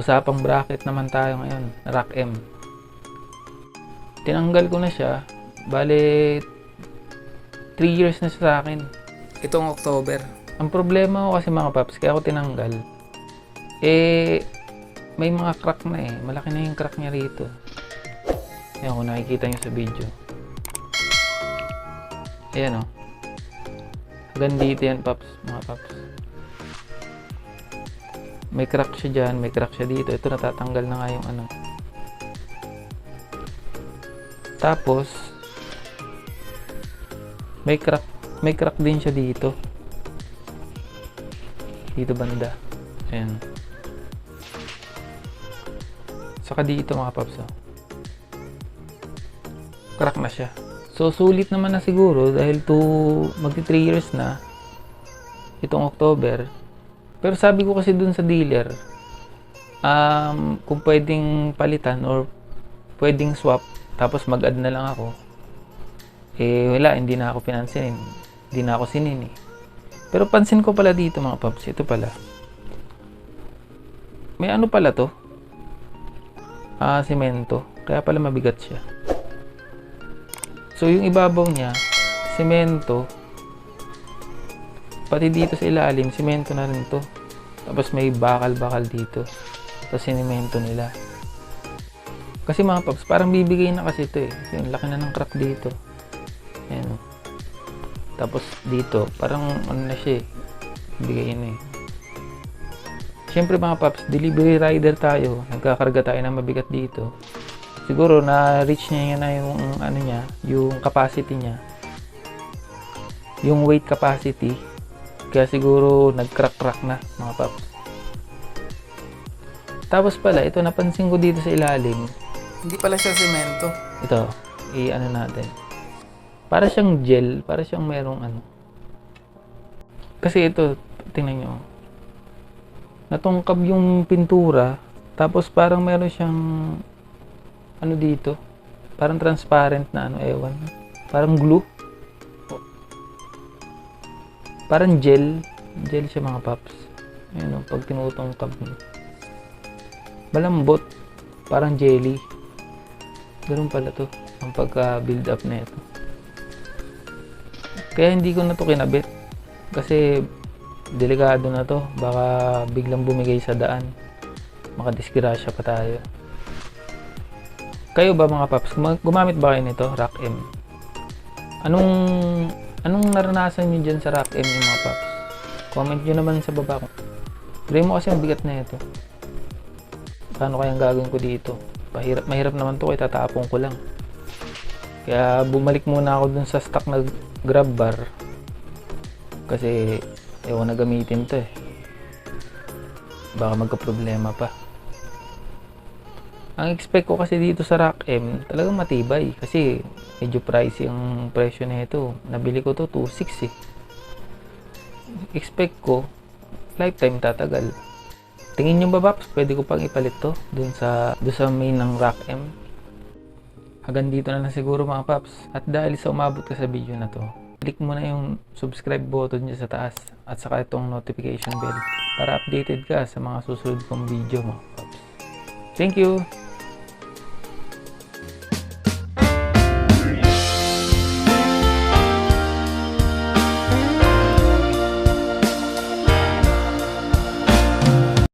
usapang bracket naman tayo ngayon, Rack M. Tinanggal ko na siya, bale 3 years na siya sa akin. Itong October. Ang problema ko kasi mga paps, kaya ako tinanggal. Eh, may mga crack na eh. Malaki na yung crack niya rito. Ayan kung nakikita nyo sa video. Ayan o. Oh. Hanggang dito yan, paps. Mga paps. May crack siya dyan, may crack siya dito. Ito natatanggal na nga yung ano. Tapos, may crack, may crack din siya dito. Dito banda. Ayan. Saka dito mga paps. Oh. Crack na siya. So, sulit naman na siguro dahil to magti 3 years na itong October. Pero sabi ko kasi dun sa dealer, um, kung pwedeng palitan or pwedeng swap, tapos mag-add na lang ako, eh wala, hindi na ako pinansinin. Hindi na ako sinin. Pero pansin ko pala dito mga paps, ito pala. May ano pala to? Ah, semento. Kaya pala mabigat siya. So yung ibabaw niya, semento. Pati dito sa ilalim, semento na rin to. Tapos may bakal-bakal dito. Tapos sinemento nila. Kasi mga paps, parang bibigay na kasi ito eh. Yung laki na ng crack dito. Ayan. Tapos dito, parang ano na siya eh. Bigay na eh. Siyempre mga paps, delivery rider tayo. Nagkakarga tayo ng mabigat dito. Siguro na-reach niya na yung ano niya, yung capacity niya. Yung weight capacity. Kaya siguro nag-crack-crack na mga paps. Tapos pala, ito napansin ko dito sa ilalim. Hindi pala siya semento. Ito, i-ano natin. Para siyang gel, para siyang merong ano. Kasi ito, tingnan nyo. Natungkab yung pintura, tapos parang meron siyang ano dito. Parang transparent na ano, ewan. Parang glue. Parang gel. Gel siya mga paps. Ayan o, pag tinutungkab mo. Malambot. Parang jelly. Ganun pala to. Ang pagka-build up na ito. Kaya hindi ko na to kinabit. Kasi delikado na to. Baka biglang bumigay sa daan. Makadisgrasya pa tayo. Kayo ba mga paps, guma- gumamit ba kayo nito, Rack M? Anong anong naranasan niyo diyan sa Rack M mga paps? Comment niyo naman sa baba ko. Try mo kasi ang bigat na ito. Paano kayang gagawin ko dito? Pahirap, mahirap naman to kaya tatapon ko lang. Kaya bumalik muna ako dun sa stock na grab bar. Kasi ewan na gamitin to eh. Baka magka-problema pa. Ang expect ko kasi dito sa Rack M, talagang matibay. Kasi medyo pricey ang presyo nito. Nabili ko to 2.6 eh. Expect ko, lifetime tatagal. Tingin nyo ba, Paps? Pwede ko pang ipalit to dun sa, dun sa main ng Rack M. Hanggang dito na lang siguro mga Paps. At dahil sa umabot ka sa video na to, click mo na yung subscribe button dyan sa taas at saka itong notification bell para updated ka sa mga susunod kong video mo. Thank you!